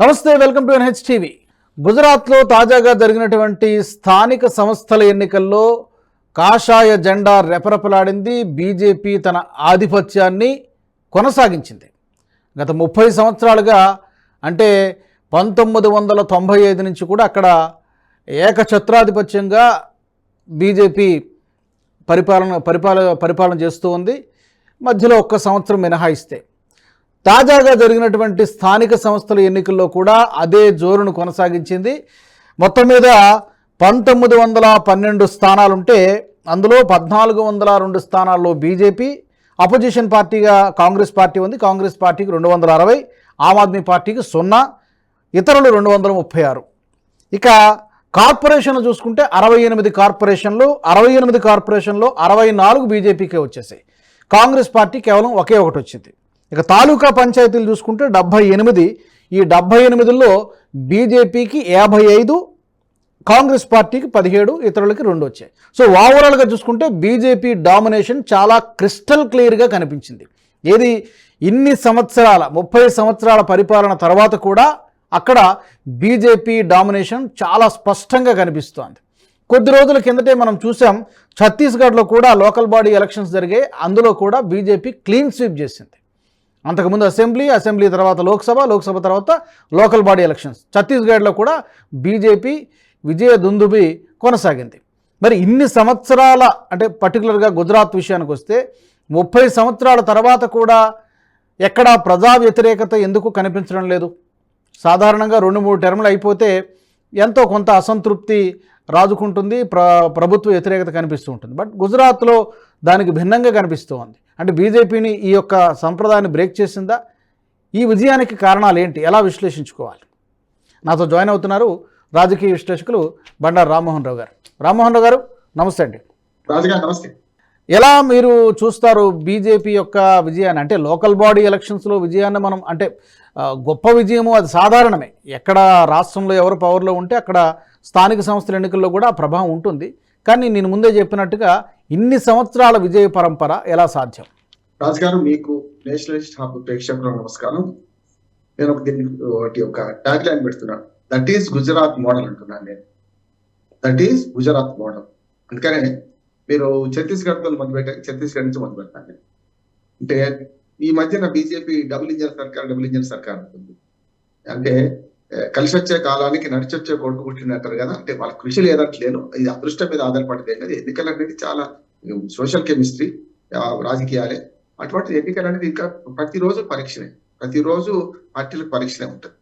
నమస్తే welcome to NH TV గుజరాత్లో తాజాగా జరిగినటువంటి స్థానిక సంస్థల ఎన్నికల్లో కాషాయ జెండా రెపరెపలాడింది. బీజేపీ తన ఆధిపత్యాన్ని కొనసాగించింది. గత ముప్పై సంవత్సరాలుగా అంటే పంతొమ్మిది వందల తొంభై ఐదు నుంచి కూడా అక్కడ ఏకఛత్రాధిపత్యంగా బీజేపీ పరిపాలన పరిపాలన పరిపాలన చేస్తూ ఉంది. మధ్యలో ఒక్క సంవత్సరం మినహాయిస్తే. తాజాగా జరిగినటువంటి స్థానిక సంస్థల ఎన్నికల్లో కూడా అదే జోరును కొనసాగించింది. మొత్తం మీద పంతొమ్మిది వందల పన్నెండు స్థానాలుంటే అందులో పద్నాలుగు వందల రెండు స్థానాల్లో బీజేపీ అపోజిషన్ పార్టీగా కాంగ్రెస్ పార్టీ ఉంది. కాంగ్రెస్ పార్టీకి రెండు వందల అరవై ఆమ్ ఆద్మీ పార్టీకి సున్నా ఇతరులు రెండు వందల ముప్పై ఆరు. ఇక కార్పొరేషన్లు చూసుకుంటే అరవై ఎనిమిది కార్పొరేషన్లు అరవై ఎనిమిది కార్పొరేషన్లో అరవై నాలుగు బీజేపీకే వచ్చేసాయి. కాంగ్రెస్ పార్టీ కేవలం ఒకే ఒకటి వచ్చింది. ఇక తాలూకా పంచాయతీలు చూసుకుంటే డెబ్భై ఎనిమిది. ఈ డెబ్భై ఎనిమిదిలో బీజేపీకి యాభై ఐదు కాంగ్రెస్ పార్టీకి పదిహేడు ఇతరులకి రెండు వచ్చాయి. సో ఓవరాల్గా చూసుకుంటే బీజేపీ డామినేషన్ చాలా క్రిస్టల్ క్లియర్గా కనిపించింది. ఏది ఇన్ని సంవత్సరాల ముప్పై సంవత్సరాల పరిపాలన తర్వాత కూడా అక్కడ బీజేపీ డామినేషన్ చాలా స్పష్టంగా కనిపిస్తోంది. కొద్ది రోజుల కిందటే మనం చూసాం ఛత్తీస్గఢ్లో కూడా లోకల్ బాడీ ఎలక్షన్స్ జరిగాయి. అందులో కూడా బీజేపీ క్లీన్ స్వీప్ చేసింది. అంతకుముందు అసెంబ్లీ అసెంబ్లీ తర్వాత లోక్సభ లోక్సభ తర్వాత లోకల్ బాడీ ఎలక్షన్స్. ఛత్తీస్గఢ్లో కూడా బీజేపీ విజయ దుందుబి కొనసాగింది. మరి ఇన్ని సంవత్సరాల అంటే పర్టికులర్గా గుజరాత్ విషయానికి వస్తే ముప్పై సంవత్సరాల తర్వాత కూడా ఎక్కడా ప్రజా వ్యతిరేకత ఎందుకు కనిపించడం లేదు? సాధారణంగా రెండు మూడు టర్ములు అయిపోతే ఎంతో కొంత అసంతృప్తి రాజుకుంటుంది ప్ర ప్రభుత్వ వ్యతిరేకత కనిపిస్తూ ఉంటుంది. బట్ గుజరాత్లో దానికి భిన్నంగా కనిపిస్తూ ఉంది. అంటే బీజేపీని ఈ యొక్క సంప్రదాయాన్ని బ్రేక్ చేసిందా? ఈ విజయానికి కారణాలు ఏంటి? ఎలా విశ్లేషించుకోవాలి? నాతో జాయిన్ అవుతున్నారు రాజకీయ విశ్లేషకులు బండారు రామ్మోహన్ రావు గారు. రామ్మోహన్ రావు గారు నమస్తే అండి. నమస్తే. ఎలా మీరు చూస్తారు బీజేపీ యొక్క విజయాన్ని? అంటే లోకల్ బాడీ ఎలక్షన్స్లో విజయాన్ని మనం అంటే గొప్ప విజయము అది సాధారణమే. ఎక్కడ రాష్ట్రంలో ఎవరు పవర్లో ఉంటే అక్కడ స్థానిక సంస్థల ఎన్నికల్లో కూడా ప్రభావం ఉంటుంది. కానీ నేను ముందే చెప్పినట్టుగా ఇన్ని సంవత్సరాల విజయ పరంపర ఎలా సాధ్యం? రాజుగారు మీకు నేషనలిస్ట్ హబ్ ప్రేక్షకులకు నమస్కారం. నేను ఒక దీన్ని ఒకటి ఒక ట్యాగ్ లైన్ పెడుతున్నాను దట్ ఈస్ గుజరాత్ మోడల్ అంటున్నాను నేను. దట్ ఈస్ గుజరాత్ మోడల్ అందుకనే మీరు ఛత్తీస్గఢ్తో మొదలు పెట్టారు ఛత్తీస్గఢ్ నుంచి మొదలు పెడతాను నేను. అంటే ఈ మధ్యన బీజేపీ డబుల్ ఇంజన్ సర్కార్ డబుల్ ఇంజన్ సర్కార్ ఉంటుంది. అంటే కలిసి వచ్చే కాలానికి నడిచొచ్చే కొడుకు పుట్టినట్టారు కదా అంటే వాళ్ళ కృషి లేదట్లేను ఇది అదృష్టం మీద ఆధారపడితే కదా. ఎన్నికలు అనేది చాలా సోషల్ కెమిస్ట్రీ రాజకీయాలే. అటువంటి ఎన్నికలు అనేది ఇంకా ప్రతిరోజు పరీక్షనే. ప్రతిరోజు పార్టీలకు పరీక్షనే ఉంటుంది.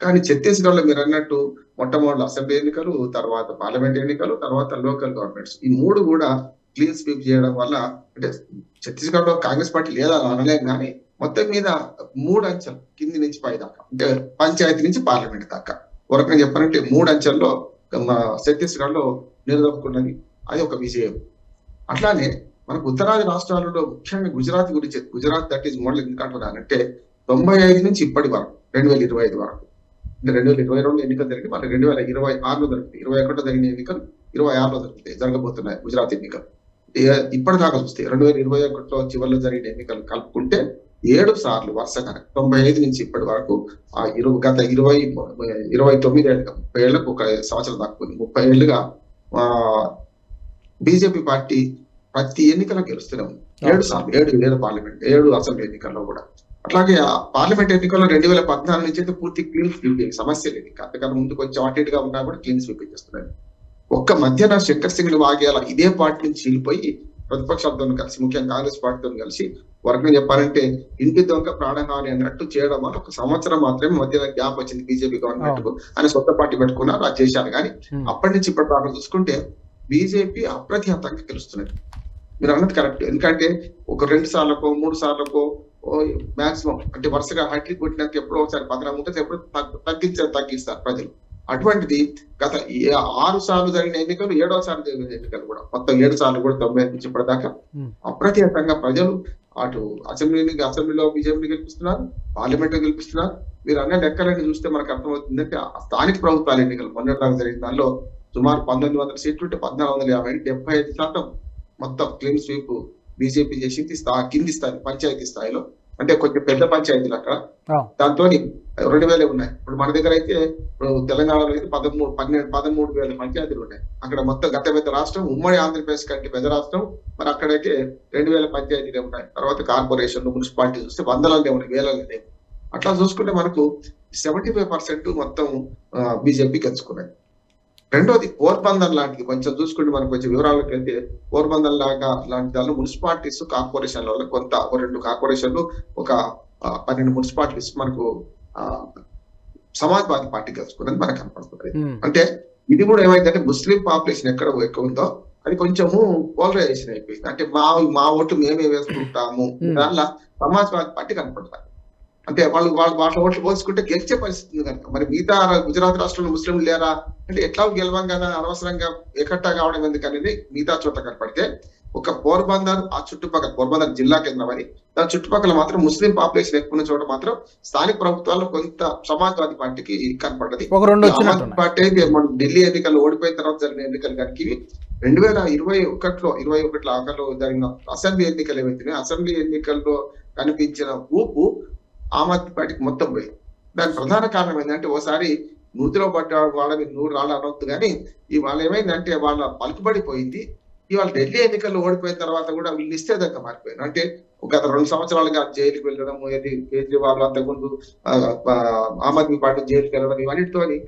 కానీ ఛత్తీస్గఢ్లో మీరు అన్నట్టు మొట్టమొదటి అసెంబ్లీ ఎన్నికలు తర్వాత పార్లమెంట్ ఎన్నికలు తర్వాత లోకల్ గవర్నమెంట్స్. ఈ మూడు కూడా క్లీన్ స్వీప్ చేయడం వల్ల అంటే ఛత్తీస్గఢ్లో కాంగ్రెస్ పార్టీ లేదా అనలేం కానీ మొత్తం మీద మూడు అంచెలు కింది నుంచి పై దాకా అంటే పంచాయతీ నుంచి పార్లమెంట్ దాకా. వరకు రకంగా చెప్పాలంటే మూడు అంచెల్లో ఛత్తీస్గఢ్లో నిలదొక్కున్నది. అది ఒక విజయం. అట్లానే మనకు ఉత్తరాది రాష్ట్రాలలో ముఖ్యంగా గుజరాత్ గురించి గుజరాత్ దట్ ఈస్ మోడల్ ఎందుకు అంటున్నానంటే తొంభై ఐదు నుంచి ఇప్పటి వరకు రెండు వేల ఇరవై ఐదు వరకు. అంటే రెండు వేల ఇరవై రెండు ఎన్నికలు జరిగి మళ్ళీ రెండు వేల ఇరవై ఆరులో జరిగింది ఇరవై ఒకటిలో జరిగిన ఎన్నికలు ఇరవై ఆరులో జరుగుతాయి జరగబోతున్నాయి గుజరాత్ ఎన్నికలు. ఇప్పటిదాకా చూస్తే రెండు వేల ఇరవై ఒకటిలో చివరిలో జరిగిన ఎన్నికలు కలుపుకుంటే ఏడు సార్లు వరుసగా తొంభై ఐదు నుంచి ఇప్పటి వరకు ఆ ఇరవై గత ఇరవై ఇరవై తొమ్మిది ఏళ్ళుగా ముప్పై ఏళ్ళకు ఒక సంవత్సరం దాకా ముప్పై ఏళ్ళుగా ఆ బీజేపీ పార్టీ ప్రతి ఎన్నికలో గెలుస్తూనే ఉంది. ఏడు సార్లు ఏడు ఏడు పార్లమెంట్ ఏడు అసెంబ్లీ ఎన్నికల్లో కూడా. అట్లాగే ఆ పార్లమెంట్ ఎన్నికల్లో రెండు వేల పద్నాలుగు నుంచి అయితే పూర్తి క్లీన్ స్వీప్ సమస్య లేదు. అంతకన్నా ముందు కొంచెం అటు ఇటుగా ఉన్నా కూడా క్లీన్ స్వీప్ చేస్తున్నారు ఒక్క మధ్యన శంకర్ సింగ్ వాగేలా ఇదే పార్టీ నుంచి చీలిపోయి ప్రతిపక్షాలతో కలిసి ముఖ్యంగా కాంగ్రెస్ పార్టీతో కలిసి వరకు చెప్పాలంటే ఇంటి దొంగ ప్రాణహాని అన్నట్టు చేయడం వల్ల ఒక సంవత్సరం మాత్రమే మధ్యన గ్యాప్ వచ్చింది బీజేపీ గవర్నమెంట్కు అని సొంత పార్టీ పెట్టుకున్నారు అది చేశారు. కానీ. అప్పటి నుంచి ఇప్పటి దాకా చూసుకుంటే బీజేపీ అప్రతిహతంగా గెలుస్తున్నది. మీరు అన్నది కరెక్ట్. ఎందుకంటే ఒక రెండు సార్లకో మూడు సార్లకో మాక్సిమం అంటే వరుసగా హ్యాట్రిక్ కొట్టినాక ఎప్పుడో ఒకసారి పతనం ఉంటుంది ఎప్పుడు తగ్గు- తగ్గించారు తగ్గిస్తారు ప్రజలు. అటువంటిది గత ఏ- ఆరు సార్లు జరిగిన ఎన్నికలు ఏడోసారి జరిగిన ఎన్నికలు కూడా మొత్తం ఏడు సార్లు కూడా తొంభై నుంచి ఇప్పటిదాకా. అప్రతిహతంగా ప్రజలు అటు అసెంబ్లీని అసెంబ్లీలో బీజేపీని గెలిపిస్తున్నారు పార్లమెంట్ గెలిపిస్తున్నారు మీరు అన్న లెక్కలన్నీ చూస్తే మనకు అర్థమవుతుందంటే ఆ స్థానిక ప్రభుత్వాల ఎన్నికలు మొన్నటిదాకా జరిగిన దానిలో సుమారు పంతొమ్మిది వందల సీట్లు ఉంటే పద్నాలుగు వందల యాభై డెబ్బై ఐదు శాతం మొత్తం క్లీన్ స్వీప్ బీజేపీ చేసింది కింది స్థాయి పంచాయతీ స్థాయిలో అంటే కొంచెం పెద్ద పంచాయతీలు అక్కడ. దాంతో రెండు వేలే ఉన్నాయి. ఇప్పుడు మన దగ్గర అయితే ఇప్పుడు తెలంగాణలో అయితే పదమూడు పన్నెండు పదమూడు వేల పంచాయతీలు ఉన్నాయి. అక్కడ మొత్తం గత పెద్ద రాష్ట్రం ఉమ్మడి ఆంధ్రప్రదేశ్ కంటే పెద్ద రాష్ట్రం. మరి అక్కడైతే రెండు వేల పంచాయతీలే ఉన్నాయి. తర్వాత కార్పొరేషన్లు మున్సిపాలిటీ చూస్తే వందలనే ఉన్నాయి వేలనే లేవు. అట్లా చూసుకుంటే మనకు సెవెంటీ ఫైవ్ పర్సెంట్ మొత్తం బీజేపీ గెలుచుకున్నాయి రెండోది పోర్బందర్ లాంటిది. కొంచెం చూసుకుంటే మనకు కొంచెం వివరాలకు వెళ్తే పోర్బందర్ లాగా లాంటి దానిలో మున్సిపాలిటీస్ కార్పొరేషన్లలో కొంత ఒక రెండు కార్పొరేషన్లు ఒక పన్నెండు మున్సిపాలిటీస్ మనకు సమాజ్వాదీ పార్టీ గెలుచుకున్నది మనకు కనపడుతుంది. అంటే ఇది కూడా ఏమైందంటే ముస్లిం పాపులేషన్ ఎక్కడ ఎక్కువ ఉందో అది కొంచెము పోలరైజేషన్ అయిపోయింది. అంటే మా మా ఓట్లు మేమే వేసుకుంటాము. దానిలో సమాజ్వాదీ పార్టీ కనపడతారు అంటే వాళ్ళు వాళ్ళు వాళ్ళ ఓట్లు పోల్చుకుంటే గెలిచే పరిస్థితి ఉంది కనుక. మరి మిగతా గుజరాత్ రాష్ట్రంలో ముస్లింలు లేరా? అంటే ఎట్లా గెలవం కదా అనవసరంగా ఏకట్టా కావడం ఎందుకు అనేది మిగతా చోట్ల కనపడితే ఒక పోర్బందర్ ఆ చుట్టుపక్కల పోర్బందర్ జిల్లా కేంద్రం అని. దాని చుట్టుపక్కల మాత్రం ముస్లిం పాపులేషన్ ఎక్కువ ఉన్న చోట మాత్రం స్థానిక ప్రభుత్వాల్లో కొంత సమాజ్వాదీ పార్టీకి కనపడ్డది. పార్టీ అయితే మన ఢిల్లీ ఎన్నికల్లో ఓడిపోయిన తర్వాత జరిగిన ఎన్నికలు కనుక రెండు వేల ఇరవై ఒకటిలో ఇరవై ఒకటిలో ఆఖరిలో జరిగిన అసెంబ్లీ ఎన్నికలు ఏవైతున్నాయి అసెంబ్లీ ఎన్నికల్లో కనిపించిన ఊపు ఆమ్ ఆద్మీ పార్టీకి మొత్తం పోయింది. దానికి ప్రధాన కారణం ఏంటంటే ఓసారి నూతిలో పడ్డ వాళ్ళని నూరు రాళ్ళు అనొద్దు కానీ ఇవాళ ఏమైందంటే వాళ్ళ పలుకుబడి పోయింది. ఇవాళ ఢిల్లీ ఎన్నికల్లో ఓడిపోయిన తర్వాత కూడా వీళ్ళు నిస్తేదంగా మారిపోయారు. అంటే గత రెండు సంవత్సరాలుగా జైలుకి వెళ్ళడం ఏది కేజ్రీవాల్ అంతకుముందు ఆమ్ ఆద్మీ పార్టీ జైలుకి వెళ్ళడం ఇవన్నిటితోని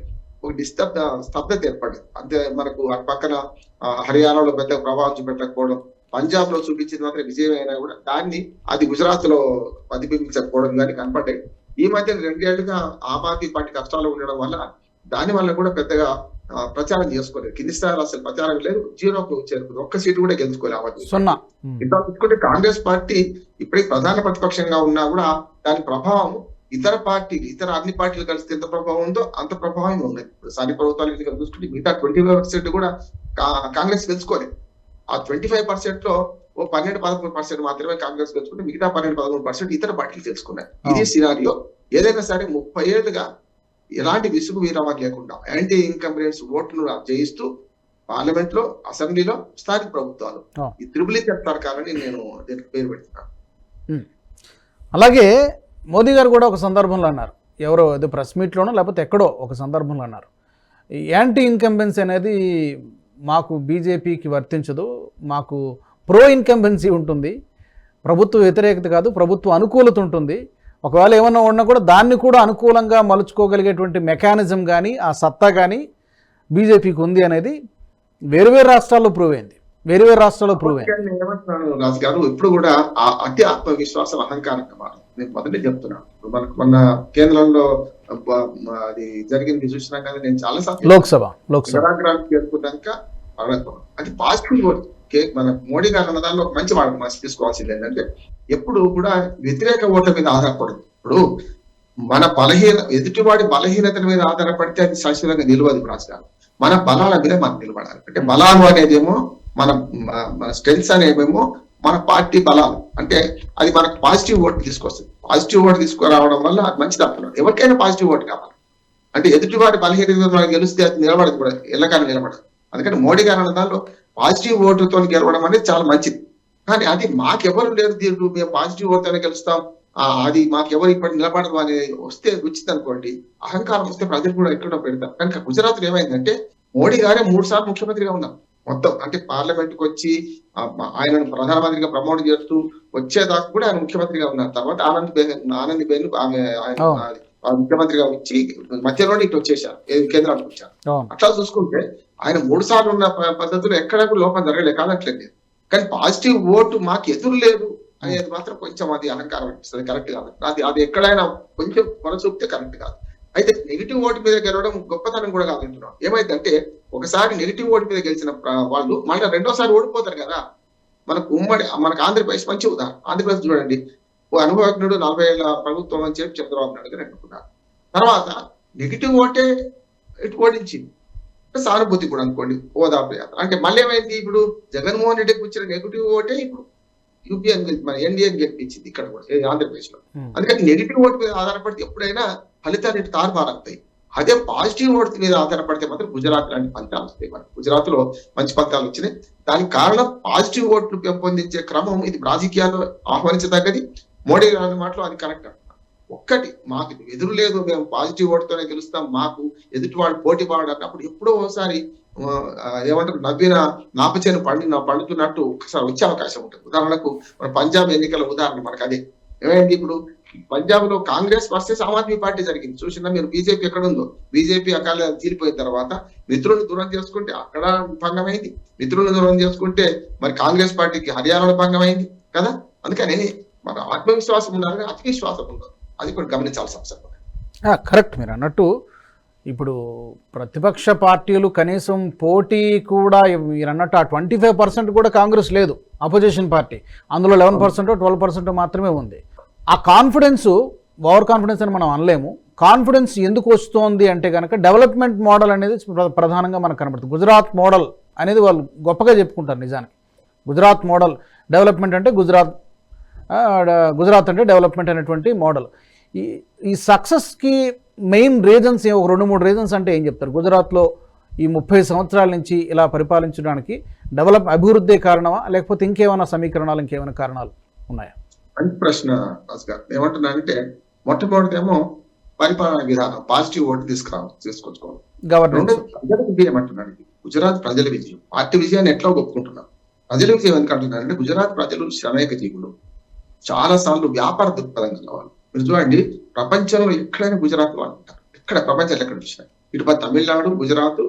ఒక నిస్తబ్ద స్తబ్దత ఏర్పడింది. అంతే మనకు అటు పక్కన హర్యానాలో పెద్ద ప్రభావం చూపెట్టకపోవడం పంజాబ్లో చూపించిన మాత్రం విజయం అయినా కూడా దాన్ని అది గుజరాత్లో ప్రతిబింబించకపోవడం కానీ కనపడ్డాయి. ఈ మధ్య రెండేళ్ళుగా ఆమ్ ఆద్మీ పార్టీ కష్టాలు ఉండడం వల్ల దాని వల్ల కూడా పెద్దగా ప్రచారం చేసుకోలేదు. కింది స్థాయిలో అసలు ప్రచారం లేదు. జీరోకు చేరుకుంది. ఒక్క సీటు కూడా గెలుచుకోలేదు. సున్నా. ఇట్లా చూసుకుంటే కాంగ్రెస్ పార్టీ ఇప్పటికి ప్రధాన ప్రతిపక్షంగా ఉన్నా కూడా దాని ప్రభావం ఇతర పార్టీలు ఇతర అన్ని పార్టీలు కలిసి ఎంత ప్రభావం ఉందో అంత ప్రభావం ఉన్నది. ఇప్పుడు స్థానిక ప్రభుత్వాలు ఎన్నికలు చూసుకుంటే మిగతా ట్వంటీ ఫైవ్ పర్సెంట్ కూడా కాంగ్రెస్ గెలుచుకోలేదు ఆ ట్వంటీ ఫైవ్ పర్సెంట్లో ఓ పన్నెండు పదమూడు పర్సెంట్ మాత్రమే కాంగ్రెస్ గెలుచుకుంటే మిగతా పన్నెండు పదమూడు పర్సెంట్ ఇతర పార్టీలు తెలుసుకున్నాయి ఇది సినారియో ఏదైనా సరే ముప్పై ఏళ్ళుగా ఎలాంటి విసుగు వీరవ లేకుండా యాంటీ ఇన్కంబరెన్స్ ఓట్లను జయిస్తూ పార్లమెంట్లో అసెంబ్లీలో స్థానిక ప్రభుత్వాలు. ఈ త్రిబుల్ సర్కార్ అని నేను దీనికి పేరు పెడుతున్నాను. అలాగే మోదీ గారు కూడా ఒక సందర్భంలో అన్నారు. ఎవరో ఏదో ప్రెస్ మీట్లోనో లేకపోతే ఎక్కడో ఒక సందర్భంలో అన్నారు. యాంటీ ఇన్కంబెన్సీ అనేది మాకు బీజేపీకి వర్తించదు మాకు ప్రో ఇన్కంబెన్సీ ఉంటుంది ప్రభుత్వ వ్యతిరేకత కాదు ప్రభుత్వ అనుకూలత ఉంటుంది. ఒకవేళ ఏమన్నా ఉన్నా కూడా దాన్ని కూడా అనుకూలంగా మలుచుకోగలిగేటువంటి మెకానిజం కానీ ఆ సత్తా కానీ బీజేపీకి ఉంది అనేది వేరు వేరు రాష్ట్రాల్లో ప్రూవ్ అయింది. వేరు వేరు రాష్ట్రాల్లో ప్రూవ్ అయింది. రాజు గారు ఇప్పుడు కూడా ఆ అతి ఆత్మవిశ్వాసం అహంకారంగా మారింది నేను మొదటి చెప్తున్నాను మనకు మన కేంద్రంలో అది జరిగింది చూసినా కానీ నేను చాలా సార్లు లోక్సభ లోక్సభ. చేరుకున్నాక. అది పాజిటివ్ మన మోడీ గారు అన్న దానిలో ఒక మంచి మాట మనసు తీసుకోవాల్సింది ఏంటంటే ఎప్పుడు కూడా వ్యతిరేక ఓట్ల మీద ఆధారపడదు. ఇప్పుడు మన బలహీన ఎదుటివాడి బలహీనతల మీద ఆధారపడితే అది శాశ్వతంగా నిలవదు రాజకీయాలు మన బలాల మీద మనం నిలబడాలి. అంటే బలాలు అనేదేమో మన మన స్ట్రెంగ్స్ అనేవేమో మన పార్టీ బలాలు. అంటే అది మనకు పాజిటివ్ ఓట్ తీసుకొస్తుంది. పాజిటివ్ ఓట్ తీసుకురావడం వల్ల అది మంచిది అంటున్నాడు ఎవరికైనా పాజిటివ్ ఓట్ కావాలి. అంటే ఎదుటివాడి బలహీనత మనకు గెలిస్తే అది నిలబడదు కూడా. ఎల్లకాలం నిలబడదు. అందుకని మోడీ గారు అన్న దానిలో పాజిటివ్ ఓటుతో గెలవడం అనేది చాలా మంచిది. కానీ అది మాకెవరు లేరు దీంట్లో మేము పాజిటివ్ ఓటుతోనే గెలుస్తాం. ఆ, అది మాకెవరు ఇప్పటి నిలబడదు అని వస్తే వచ్చింది అనుకోండి అహంకారం వస్తే ప్రజలు కూడా ఎక్కడో పెడతారు. కనుక గుజరాత్లో ఏమైందంటే మోడీ గారే మూడు సార్లు ముఖ్యమంత్రిగా ఉన్నారు. మొత్తం అంటే పార్లమెంట్కు వచ్చి ఆయనను ప్రధానమంత్రిగా ప్రమోట్ చేస్తూ వచ్చేదాకా కూడా ఆయన ముఖ్యమంత్రిగా ఉన్నారు. తర్వాత ఆనంద్ బెన్ ఆనంద్ బెన్ ఆమె ఆయన ముఖ్యమంత్రిగా వచ్చి మధ్యలోనే ఇటు వచ్చేసారు కేంద్రానికి వచ్చారు. అట్లా చూసుకుంటే ఆయన మూడు సార్లు ఉన్న పద్ధతిలో ఎక్కడ కూడా లోపం జరగలేదు కాదట్లేదు. కానీ పాజిటివ్ ఓటు మాకు ఎదురు లేదు అనేది మాత్రం కొంచెం అది అహంకారం అనిపిస్తుంది. కరెక్ట్ కాదు. అది అది ఎక్కడైనా కొంచెం మనసూపితే కరెక్ట్ కాదు. అయితే నెగిటివ్ ఓటు మీద గెలవడం గొప్పతనం కూడా కాదు అంటున్నాం. ఏమైందంటే ఒకసారి నెగిటివ్ ఓటు మీద గెలిచిన వాళ్ళు మళ్ళీ రెండోసారి ఓడిపోతారు కదా. మనకు ఉమ్మడి మనకు ఆంధ్రప్రదేశ్ మంచి ఉదాహరణ. ఆంధ్రప్రదేశ్ చూడండి. ఓ అనుభవజ్ఞుడు నలభై ఏళ్ళ ప్రభుత్వం అని చెప్పి చంద్రబాబు నాయుడు గారు అనుకున్నారు. తర్వాత నెగిటివ్ ఓటే ఇటు ఓడించింది. సానుభూతి కూడా అనుకోండి ఓదార్పు యాత్ర అంటే మళ్ళీ ఏమైంది ఇప్పుడు? జగన్మోహన్ రెడ్డికి వచ్చిన నెగిటివ్ ఓటే ఇప్పుడు యూపీఎన్ మన ఎన్డీఎన్ గెలిపించింది ఇక్కడ కూడా ఆంధ్రప్రదేశ్లో ఉమ్. అందుకని నెగిటివ్ ఓటు మీద ఆధారపడితే ఎప్పుడైనా ఫలితాలు ఇటు తారుమారవుతాయి అదే పాజిటివ్ ఓటు మీద ఆధారపడితే మాత్రం గుజరాత్ లాంటి ఫలితాలు వస్తాయి మనకు. గుజరాత్లో మంచి ఫలితాలు వచ్చినాయి. దానికి కారణం పాజిటివ్ ఓట్లు పెంపొందించే క్రమం ఇది రాజకీయాల్లో ఆహ్వానించదగ్గది. మోడీ గారి మాటలో అది కరెక్ట్ ఒక్కటి మాకు ఎదురు లేదు మేము పాజిటివ్ ఓటుతోనే గెలుస్తాం మాకు ఎదుటి పోటీ వాడు అన్నప్పుడు ఎప్పుడో ఒకసారి ఏమంటారు నవ్విన నాపచేను పండిన పండుతున్నట్టు ఒకసారి వచ్చే అవకాశం ఉంటుంది. ఉదాహరణకు మన పంజాబ్ ఎన్నికల ఉదాహరణ మనకు అదే. ఏమైంది ఇప్పుడు? పంజాబ్లో కాంగ్రెస్ వర్సెస్ ఆమ్ ఆద్మీ పార్టీ జరిగింది. చూసినా మీరు బీజేపీ ఎక్కడ ఉందో? బీజేపీ అకాల తీరిపోయిన తర్వాత మిత్రులను దూరం చేసుకుంటే అక్కడ భంగమైంది. మిత్రులను దూరం చేసుకుంటే మరి కాంగ్రెస్ పార్టీకి హర్యానాలో భంగమైంది కదా? అందుకని మన ఆత్మవిశ్వాసం ఉండాలి కానీ అతి విశ్వాసం ఉండదు అది కూడా గమనించాల్సిన అవసరం కరెక్ట్ మీరు అన్నట్టు ఇప్పుడు ప్రతిపక్ష పార్టీలు కనీసం పోటీ కూడా మీరు అన్నట్టు ఆ ట్వంటీ ఫైవ్ పర్సెంట్ కూడా కాంగ్రెస్ లేదు అపోజిషన్ పార్టీ. అందులో లెవెన్ పర్సెంట్ ట్వెల్వ్ పర్సెంట్ మాత్రమే ఉంది. ఆ కాన్ఫిడెన్స్ ఓవర్ కాన్ఫిడెన్స్ అని మనం అనలేము. కాన్ఫిడెన్స్ ఎందుకు వస్తోంది అంటే కనుక డెవలప్మెంట్ మోడల్ అనేది ప్ర- ప్రధానంగా మనకు కనబడుతుంది. గుజరాత్ మోడల్ అనేది వాళ్ళు గొప్పగా చెప్పుకుంటారు నిజానికి. గుజరాత్ మోడల్ డెవలప్మెంట్ అంటే గుజరాత్ గుజరాత్ అంటే డెవలప్మెంట్ అనేటువంటి మోడల్. ఈ ఈ సక్సెస్కి మెయిన్ రీజన్స్ ఒక రెండు మూడు రీజన్స్ అంటే ఏం చెప్తారు? గుజరాత్లో ఈ ముప్పై సంవత్సరాల నుంచి ఇలా పరిపాలించడానికి డెవలప్ అభివృద్ధి కారణమా? లేకపోతే ఇంకేమైనా సమీకరణాలు ఇంకేమైనా కారణాలు ఉన్నాయా? మంచి ప్రశ్న రాజు గారు ఏమంటున్నానంటే మొట్టమొదటిదేమో పరిపాలన విధానం పాజిటివ్ ఓటు గవర్నెన్స్. రెండోది ప్రజల విజయం అంటున్నాను. గుజరాత్ ప్రజల విజయం. పార్టీ విజయాన్ని ఎట్లా ఒప్పుకుంటున్నాం? ప్రజల విజయం ఎందుకు అంటున్నారంటే గుజరాత్ ప్రజలు శ్రమేక జీవులు. చాలా సార్లు వ్యాపార దృక్పథం కలవాళ్ళు మీరు చూడండి ప్రపంచంలో ఎక్కడైనా గుజరాత్ వాళ్ళు ఉంటారు. ఎక్కడ ప్రపంచంలో ఎక్కడ వచ్చినాయి ఇటు తమిళనాడు గుజరాత్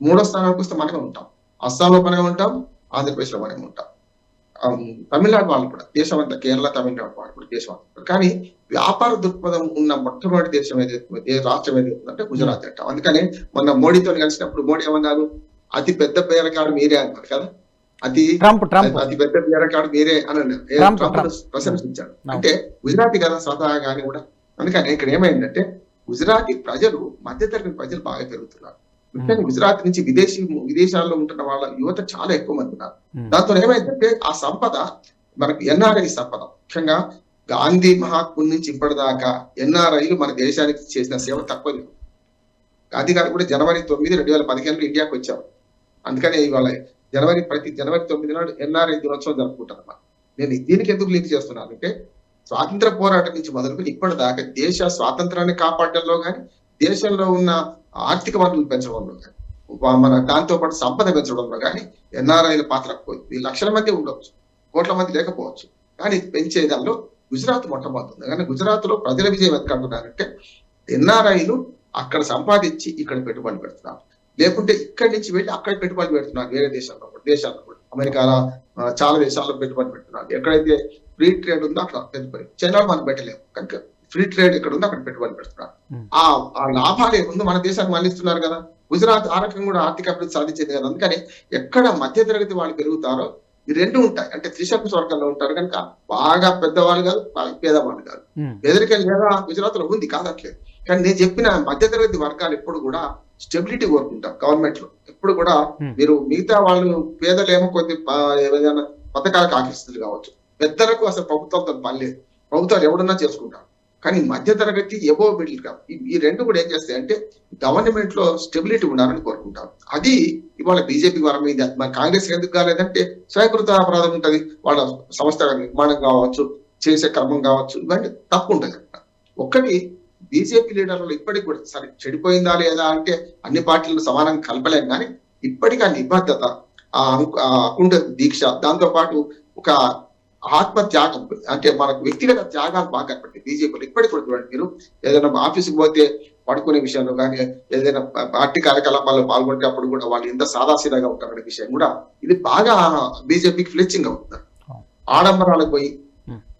మూడో స్థానానికి వస్తే మనమే ఉంటాం. అస్సాంలో మనమే ఉంటాం ఆంధ్రప్రదేశ్లో మనమే ఉంటాం. తమిళనాడు వాళ్ళు కూడా దేశం అంతా కేరళ తమిళనాడు వాళ్ళు కూడా దేశం అంతా కానీ వ్యాపార దృక్పథం ఉన్న మొట్టమొదటి దేశం ఏదైతే ఏ రాష్ట్రం ఏదైతే ఉందంటే గుజరాత్ అంటాం. అందుకని మొన్న మోడీతో కలిసినప్పుడు మోడీ ఏమన్నారు? అతి పెద్ద పేరకాడు మీరే అన్నారు కదా. అతి ట్రంప్ ట్రంప్. అతి పెద్ద పేరకాడు మీరే అని. ప్రశంసించాడు. అంటే గుజరాతీ కదా స్వతహాగానే కూడా. అందుకని ఇక్కడ ఏమైందంటే గుజరాతీ ప్రజలు మధ్యతరగతి ప్రజలు బాగా పెరుగుతున్నారు. ముఖ్యంగా గుజరాత్ నుంచి విదేశీ విదేశాల్లో ఉంటున్న వాళ్ళ యువత చాలా ఎక్కువ మంది ఉన్నారు. దాంతో ఏమైందంటే ఆ సంపద మనకు ఎన్ఆర్ఐ సంపద ముఖ్యంగా గాంధీ మహాత్ముల నుంచి ఇప్పటిదాకా ఎన్ఆర్ఐలు మన దేశానికి చేసిన సేవ తక్కువ లేదు. గాంధీ గారు కూడా జనవరి తొమ్మిది రెండు వేల పదిహేనులో ఇండియాకి వచ్చారు. అందుకనే ఇవాళ జనవరి ప్రతి జనవరి తొమ్మిది నాడు ఎన్ఆర్ఐ దినోత్సవం జరుపుకుంటారు అన్నమాట నేను దీనికి ఎందుకు లింక్ చేస్తున్నానంటే స్వాతంత్ర పోరాటం నుంచి మొదలుకొని ఇప్పటిదాకా దేశ స్వాతంత్రాన్ని కాపాడడంలో కానీ దేశంలో ఉన్న ఆర్థిక వనరులు పెంచడంలో కానీ మన దాంతో పాటు సంపద పెంచడంలో కానీ ఎన్ఆర్ఐల పాత్ర ఈ లక్షల మంది ఉండవచ్చు కోట్ల మంది లేకపోవచ్చు. కానీ పెంచే దానిలో గుజరాత్ మొట్టమొదటి కానీ గుజరాత్లో ప్రజల విజయం ఎందుకు అంటున్నారంటే ఎన్ఆర్ఐలు అక్కడ సంపాదించి ఇక్కడ పెట్టుబడి పెడుతున్నారు. లేకుంటే ఇక్కడి నుంచి వెళ్ళి అక్కడ పెట్టుబడి పెడుతున్నారు వేరే దేశాల్లో కూడా దేశాల్లో కూడా. అమెరికాలో చాలా దేశాల్లో పెట్టుబడి పెడుతున్నారు. ఎక్కడైతే ఫ్రీ ట్రేడ్ ఉందో అక్కడ పెట్టుబడి చైనాలో మనం పెట్టలేము. కనుక ఫ్రీ ట్రేడ్ ఎక్కడ ఉందో అక్కడ పెట్టుబడి పెడుతున్నారు. ఆ ఆ లాభాలు ఏముందో మన దేశానికి మళ్ళిస్తున్నారు కదా. గుజరాత్ ఆ రకంగా కూడా ఆర్థిక అభివృద్ధి సాధించింది కదా. అందుకని ఎక్కడ మధ్యతరగతి వాళ్ళు పెరుగుతారో ఈ రెండు ఉంటాయి. అంటే త్రిశంకు స్వర్గంలో ఉంటారు కనుక బాగా పెద్దవాళ్ళు కాదు బాగా పేదవాళ్ళు కాదు. పేదరికం లేదా గుజరాత్లో ఉంది కాదట్లేదు. కానీ నేను చెప్పిన మధ్యతరగతి వర్గాలు ఎప్పుడు కూడా స్టెబిలిటీ కోరుకుంటారు గవర్నమెంట్లో ఎప్పుడు కూడా Hmm. మీరు మిగతా వాళ్ళు పేదలేమో కొద్ది ఏదైనా పథకాలకు ఆకర్షితులు కావచ్చు. పెద్దలకు అసలు ప్రభుత్వంతో పని లేదు. ప్రభుత్వాలు ఎవడన్నా చేసుకుంటారు. కానీ మధ్యతరగతి ఎబో మిడిల్ క్లాస్ ఈ- రెండు కూడా ఏం చేస్తాయి అంటే గవర్నమెంట్లో స్టెబిలిటీ ఉండాలని కోరుకుంటారు. అది ఇవాళ బీజేపీ వరం ఇది మరి కాంగ్రెస్ ఎందుకు కాలేదంటే స్వయంకృత అపరాధం ఉంటది. వాళ్ళ సంస్థ నిర్మాణం కావచ్చు చేసే క్రమం కావచ్చు ఇవన్నీ తప్పు ఉంటుంది. ఒక్కటి బీజేపీ లీడర్లు ఇప్పటికి కూడా సరే చెడిపోయిందా లేదా అంటే అన్ని పార్టీలను సమానంగా కలపలేం కానీ ఇప్పటికీ ఆ నిబద్ధత ఆ అకుంఠ దీక్ష దాంతో పాటు ఒక ఆత్మ త్యాగం అంటే మనకు వ్యక్తిగత త్యాగాలు బాగా కనపడతాయి బీజేపీలో ఇప్పటికి కూడా చూడండి మీరు ఏదైనా ఆఫీస్కి పోతే పడుకునే విషయంలో కానీ ఏదైనా పార్టీ కార్యకలాపాల్లో పాల్గొనే అప్పుడు కూడా వాళ్ళు ఎంత సాదాసీదాగా ఉంటారనే విషయం కూడా ఇది బాగా బీజేపీకి ఫ్లెచ్చింగ్ అవుతున్నారు ఆడంబరాలకు పోయి.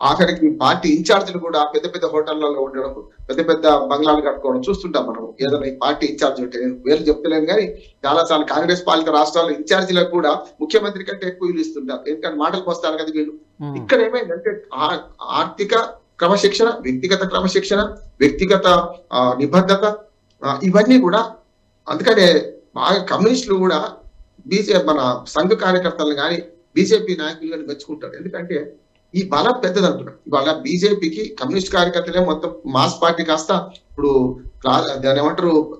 ఆఖరికి పార్టీ ఇన్ఛార్జీలు కూడా పెద్ద పెద్ద హోటళ్ళలో ఉండడం పెద్ద పెద్ద బంగ్లాలు కట్టుకోవడం చూస్తుంటాం మనం. ఏదైనా ఈ పార్టీ ఇన్ఛార్జ్ ఉంటే నేను వేలు చెప్తలేను కానీ చాలా సార్లు కాంగ్రెస్ పాలిత రాష్ట్రాల్లో ఇన్ఛార్జీలకు కూడా ముఖ్యమంత్రి కంటే ఎక్కువ వీళ్ళు ఇస్తుంటారు. ఎందుకంటే మాటలకు వస్తారు కదా వీళ్ళు. ఇక్కడ ఏమైందంటే ఆర్థిక క్రమశిక్షణ వ్యక్తిగత క్రమశిక్షణ వ్యక్తిగత నిబద్ధత ఇవన్నీ కూడా అందుకనే బాగా కమ్యూనిస్టులు కూడా బీజే మన సంఘ కార్యకర్తలను కానీ బీజేపీ నాయకులు కానీ మెచ్చుకుంటారు ఎందుకంటే ఈ బలం పెద్దది అంటున్నాడు ఇవాళ బీజేపీకి కమ్యూనిస్ట్ కార్యకర్తలే మొత్తం మాస్ పార్టీ కాస్త ఇప్పుడు దాని ఏమంటారు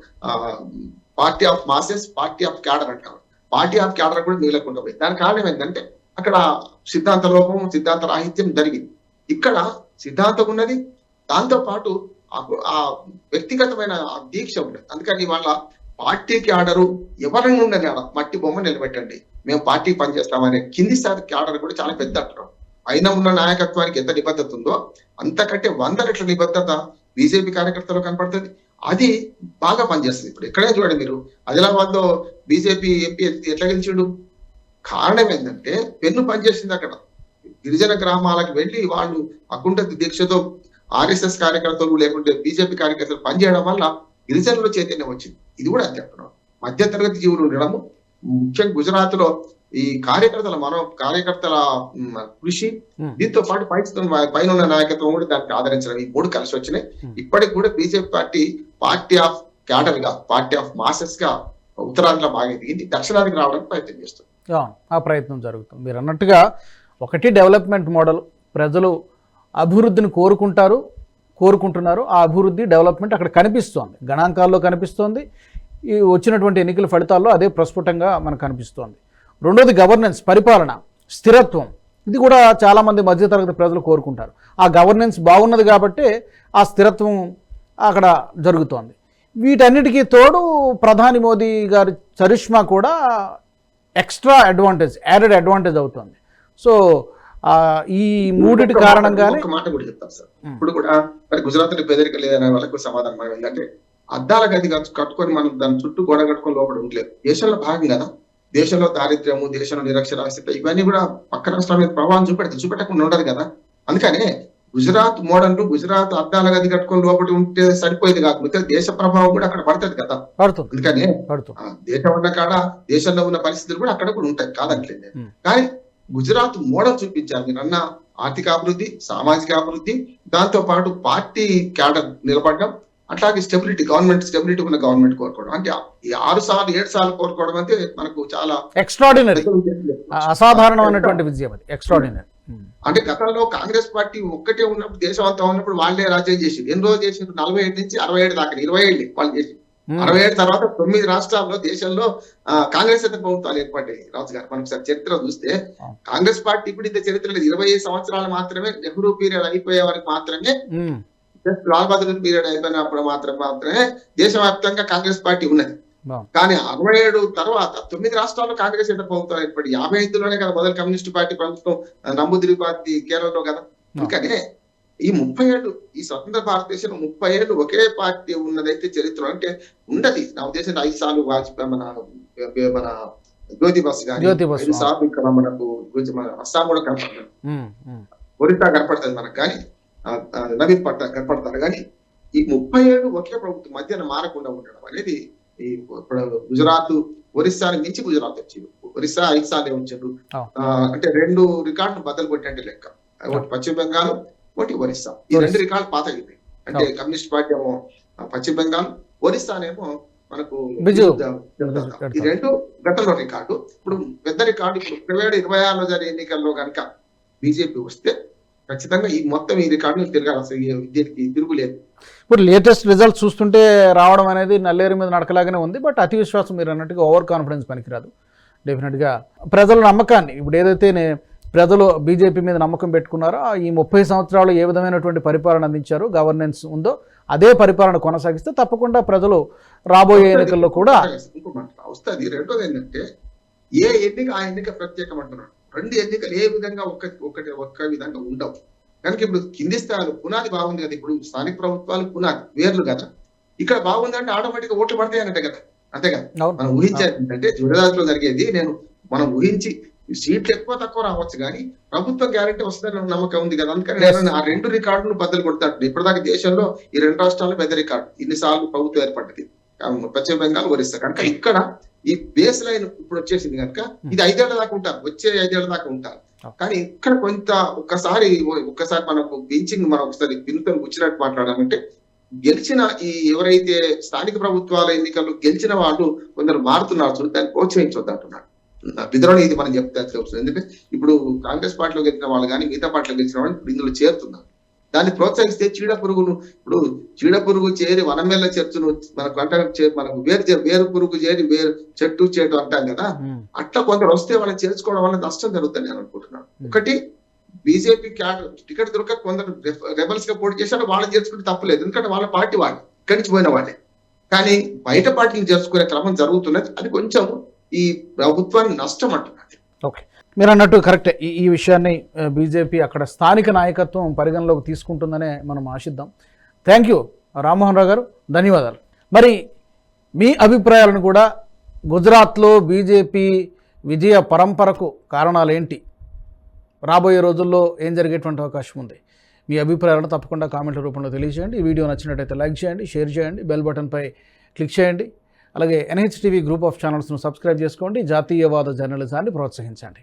party of masses party of cadre అంటారు. పార్టీ ఆఫ్ క్యాడర్ కూడా మిగిలకుండా పోయింది. దాని కారణం ఏంటంటే అక్కడ సిద్ధాంత లోపం సిద్ధాంత రాహిత్యం జరిగింది. ఇక్కడ సిద్ధాంతం ఉన్నది దాంతో పాటు ఆ- వ్యక్తిగతమైన ఆ దీక్ష ఉండదు అందుకని వాళ్ళ పార్టీకి ఆర్డరు ఎవరైనా ఉండని మట్టి బొమ్మ నిలబెట్టండి. మేము పార్టీ పనిచేస్తామనే కింది స్థాయికి ఆర్డర్ కూడా చాలా పెద్ద అంటున్నాం పైన నాయకత్వానికి ఎంత నిబద్ధత ఉందో అంతకంటే వంద రెట్ల నిబద్ధత బీజేపీ కార్యకర్తలు కనపడుతుంది. అది బాగా పనిచేస్తుంది. ఇప్పుడు ఎక్కడే చూడండి మీరు ఆదిలాబాద్లో బీజేపీ ఎంపీ ఎట్లా గెలిచిండు? కారణం ఏంటంటే పెన్ను పనిచేసింది అక్కడ. గిరిజన గ్రామాలకు వెళ్ళి వాళ్ళు అకుంఠ దీక్షతో ఆర్ఎస్ఎస్ కార్యకర్తలు లేకుంటే బీజేపీ కార్యకర్తలు పనిచేయడం వల్ల గిరిజనుల చైతన్యం వచ్చింది. ఇది కూడా అంతే మధ్యతరగతి జీవులు ఉండడము ముఖ్యంగా గుజరాత్లో ఈ కార్యకర్తల మనో కార్యకర్తల కృషి. దీంతో పాటు పై పైన ఉన్న నాయకత్వం కూడా దానికి ఆదరించడం. ఈ మూడు కలిసి వచ్చినాయి. ఇప్పటికి కూడా బీజేపీ పార్టీ పార్టీ ఆఫ్ క్యాడర్గా పార్టీ ఆఫ్ మాసెస్గా ఉత్తరాదిలో బాగా ఎదిగింది. దక్షిణాదికి రావడానికి ప్రయత్నం చేస్తుంది. ఆ ప్రయత్నం జరుగుతుంది. మీరు అన్నట్టుగా ఒకటి డెవలప్మెంట్ మోడల్. ప్రజలు అభివృద్ధిని కోరుకుంటారు కోరుకుంటున్నారు. ఆ అభివృద్ధి డెవలప్మెంట్ అక్కడ కనిపిస్తోంది. గణాంకాల్లో కనిపిస్తోంది. ఈ వచ్చినటువంటి ఎన్నికల ఫలితాల్లో అదే ప్రస్ఫుటంగా మనకు కనిపిస్తోంది. రెండోది గవర్నెన్స్ పరిపాలన స్థిరత్వం. ఇది కూడా చాలామంది మధ్యతరగతి ప్రజలు కోరుకుంటారు. ఆ గవర్నెన్స్ బాగున్నది కాబట్టి ఆ స్థిరత్వం అక్కడ జరుగుతోంది. వీటన్నిటికీ తోడు ప్రధాని మోదీ గారి చరిష్మా కూడా ఎక్స్ట్రా అడ్వాంటేజ్ యాడెడ్ అడ్వాంటేజ్ అవుతుంది. సో ఈ మూడిటి ఇంకొక కారణంగానే మాట- కూడా చెప్తాను సార్. ఇప్పుడు కూడా మరి గుజరాత్ పేదరిక లేదనే వాళ్ళకు సమాధానం ఏంటంటే అద్దాల గది కట్టు- కట్టుకొని మనం దాని చుట్టూ గోడ కట్టుకొని లోపల ఉండలేదు. దేశంలో భాగం కదా. దేశంలో దారిద్ర్యము దేశంలో నిరక్షరాస్యత ఇవన్నీ కూడా పక్క రాష్ట్రాల మీద ప్రభావం చూపెడతాయి చూపెట్టకుండా ఉండదు కదా? అందుకనే గుజరాత్ మోడల్ గుజరాత్ అద్దాల గది కట్టుకొని లోపల ఉంటే సరిపోయేది కాకపోతే దేశ ప్రభావం కూడా అక్కడ పడుతుంది కదా? అందుకనే దేశం ఉన్న కాడ దేశంలో ఉన్న పరిస్థితులు కూడా అక్కడ కూడా ఉంటాయి. Hmm. కానీ గుజరాత్ మోడల్ చూపించారు. మీరు అన్న ఆర్థిక అభివృద్ధి సామాజిక అభివృద్ధి దాంతో పాటు పార్టీ క్యాడర్ నిలబడడం అట్లాగే స్టెబిలిటీ గవర్నమెంట్ స్టెబిలిటీ ఉన్న గవర్నమెంట్ కోరుకోవడం. అంటే ఈ ఆరు సార్లు ఏడు సార్లు కోరుకోవడం అంటే మనకు చాలా ఎక్స్ట్రాడినరీ. అసాధారణమైనటువంటి విజయం అది. ఎక్స్ట్రాడినరీ అంటే గతంలో కాంగ్రెస్ పార్టీ ఒక్కటే ఉన్నప్పుడు దేశం అంతా ఉన్నప్పుడు వాళ్ళే రాజ్యం చేసింది. ఎన్ని రోజులు చేసిండ్రు? నలభై ఏడు నుంచి అరవై ఏడు దాకా ఇరవై ఏళ్ళు వాళ్ళు చేసింది. అరవై ఏడు తర్వాత తొమ్మిది రాష్ట్రాల్లో దేశంలో కాంగ్రెస్ ప్రభుత్వాలు ఏర్పడ్డాయి. రాజు గారు మనం ఒకసారి చరిత్ర చూస్తే. కాంగ్రెస్ పార్టీ ఇప్పుడు ఇంత చరిత్ర లేదు ఇరవై ఐదు సంవత్సరాలు మాత్రమే నెహ్రూ పీరియడ్ అయిపోయే వరకు మాత్రమే జస్ట్ లాల్ బహదూర్ పీరియడ్ అయిపోయినప్పుడు మాత్రం మాత్రమే దేశవ్యాప్తంగా కాంగ్రెస్ పార్టీ ఉన్నది. కానీ అరవై ఏడు తర్వాత తొమ్మిది రాష్ట్రాల్లో కాంగ్రెస్ అయితే ప్రభుత్వం ఏర్పడి యాభై ఐదులోనే కదా మొదలు కమ్యూనిస్ట్ పార్టీ ప్రభుత్వం నంబూదిరి పార్టీ కేరళలో కదా? అందుకనే ఈ ముప్పై ఏళ్ళు ఈ స్వతంత్ర భారతదేశంలో ముప్పై ఏళ్ళు ఒకే పార్టీ ఉన్నదైతే చరిత్ర అంటే ఉండదు. నా ఉద్దేశం ఐదు సార్లు వాజ్పేయి మన మన జ్యోతి బస్ కానీ ఐదు సార్లు ఇక్కడ మనకు అస్సాం కూడా కనపడదు. ఒరిస్సా కనపడుతుంది మనకు కానీ నవీన్ పట్ట కనపడతారు. కానీ ఈ ముప్పై ఏళ్ళు ఒకే ప్రభుత్వం మధ్యన మారకుండా ఉండడం అనేది ఈ ఇప్పుడు గుజరాత్ ఒరిస్సాని మించి గుజరాత్ వచ్చింది. ఒరిస్సా ఐదు సార్లు. ఆ, అంటే రెండు రికార్డులు బద్దలు కొట్టినట్టు లెక్క. ఒకటి పశ్చిమ బెంగాల్ ఒకటి ఒరిస్సా. ఈ రెండు. రికార్డు పాత అయిపోయి అంటే కమ్యూనిస్ట్ పార్టీ ఏమో పశ్చిమ బెంగాల్ ఒరిస్సానేమో మనకు. ఈ రెండు గతంలో రికార్డు. ఇప్పుడు పెద్ద రికార్డు ఇప్పుడు ఇరవై ఏడు ఇరవై ఆరులో జరిగే ఎన్నికల్లో కనుక బీజేపీ వస్తే ఖచ్చితంగా ఈ మొత్తం ఈ రికార్డు తిరగాలి అసలు దీనికి తిరుగులేదు ఇప్పుడు లేటెస్ట్ రిజల్ట్స్ చూస్తుంటే రావడం అనేది నల్లేరు మీద నడకలాగానే ఉంది బట్ అతి విశ్వాసం మీరు అన్నట్టుగా ఓవర్ కాన్ఫిడెన్స్ పనికిరాదు డెఫినెట్గా ప్రజల నమ్మకాన్ని ఇప్పుడు ఏదైతే ప్రజలు బీజేపీ మీద నమ్మకం పెట్టుకున్నారో ఈ ముప్పై సంవత్సరాలు ఏ విధమైనటువంటి పరిపాలన అందించారో గవర్నెన్స్ ఉందో అదే పరిపాలన కొనసాగిస్తే తప్పకుండా ప్రజలు రాబోయే ఎన్నికల్లో కూడా వస్తుంది. రెండోది ఏంటంటే ఏ ఎన్నిక ఆ ఎన్నిక ప్రత్యేకం అంటున్నాడు. రెండు ఎన్నికలు ఏ విధంగా ఒక ఒకటి ఒక్క విధంగా ఉండవు. కనుక ఇప్పుడు కింది స్థాయిలో పునాది బాగుంది కదా ఇప్పుడు స్థానిక ప్రభుత్వాలు పునాది వేర్లు కదా. ఇక్కడ బాగుందంటే ఆటోమేటిక్గా ఓట్లు పడతాయి అన్నట్టే కదా అంతే కదా. మనం ఊహించేది ఏంటంటే జుడదాస్ జరిగేది నేను మనం ఊహించి సీట్లు ఎక్కువ తక్కువ రావచ్చు కానీ ప్రభుత్వం గ్యారంటీ వస్తుందని నమ్మకం ఉంది కదా అందుకని ఆ రెండు రికార్డులు బద్దలు కొడతాడు ఇప్పటిదాకా దేశంలో ఈ రెండు రాష్ట్రాల్లో పెద్ద రికార్డు ఇన్నిసార్లు ప్రభుత్వం ఏర్పడ్డది. పశ్చిమ బెంగాల్ ఒరిస్సా. కనుక ఇక్కడ ఈ బేస్ లైన్ ఇప్పుడు వచ్చేసింది కనుక ఇది ఐదేళ్ళ దాకా ఉంటారు వచ్చే ఐదేళ్ళ దాకా ఉంటారు. కానీ ఇక్కడ కొంత ఒక్కసారి ఒక్కసారి మనకు బెంచింగ్ మనం ఒకసారి పిన్నుతో కూర్చున్నట్టు మాట్లాడాలంటే గెలిచిన ఈ ఎవరైతే స్థానిక ప్రభుత్వాల ఎన్నికల్లో గెలిచిన వాళ్ళు కొందరు మారుతున్నారు చూడండి దాన్ని ప్రోత్సహించొద్దు అంటున్నారు విధులను ఇది మనం చెప్తే తెలుస్తుంది. ఎందుకంటే ఇప్పుడు కాంగ్రెస్ పార్టీలో గెలిచిన వాళ్ళు కానీ మిగతా పార్టీలో గెలిచిన వాళ్ళు ఇప్పుడు ఇందులో చేరుతున్నారు. దాన్ని ప్రోత్సహిస్తే చీడ పురుగును ఇప్పుడు చీడ పురుగు చేరి వనమెల్ల చెట్టును మనకు అంటే మనకు వేరు వేరు పురుగు చేరి వేరు చెట్టు చెట్టు అంటాం కదా అట్లా కొందరు వస్తే వాళ్ళని చేర్చుకోవడం వల్ల నష్టం జరుగుతుంది నేను అనుకుంటున్నాను. ఒకటి బీజేపీ టికెట్ దొరక కొందరు రెబల్స్గా పోటీ చేశారు వాళ్ళని చేర్చుకుంటే తప్పులేదు. ఎందుకంటే వాళ్ళ పార్టీ వాళ్ళు ఇక్కడి నుంచి పోయిన వాళ్ళే. కానీ బయట పార్టీలు చేర్చుకునే క్రమం జరుగుతున్నది అది కొంచెం ఈ ప్రభుత్వానికి నష్టం అంటున్నది ఓకే. మీరు అన్నట్టు కరెక్టే. ఈ ఈ విషయాన్ని బీజేపీ అక్కడ స్థానిక నాయకత్వం పరిగణలోకి తీసుకుంటుందనే మనం ఆశిద్దాం. థ్యాంక్ యూ రామ్మోహన్ రావు గారు. ధన్యవాదాలు. మరి మీ అభిప్రాయాలను కూడా గుజరాత్లో బీజేపీ విజయ పరంపరకు కారణాలు ఏంటి రాబోయే రోజుల్లో ఏం జరిగేటువంటి అవకాశం ఉంది? మీ అభిప్రాయాలను తప్పకుండా కామెంట్ల రూపంలో తెలియజేయండి. ఈ వీడియో నచ్చినట్టయితే లైక్ చేయండి షేర్ చేయండి బెల్ బటన్పై క్లిక్ చేయండి. అలాగే ఎన్హెచ్టీవీ గ్రూప్ ఆఫ్ ఛానల్స్ను సబ్స్క్రైబ్ చేసుకోండి. జాతీయవాద జర్నలిజాన్ని ప్రోత్సహించండి.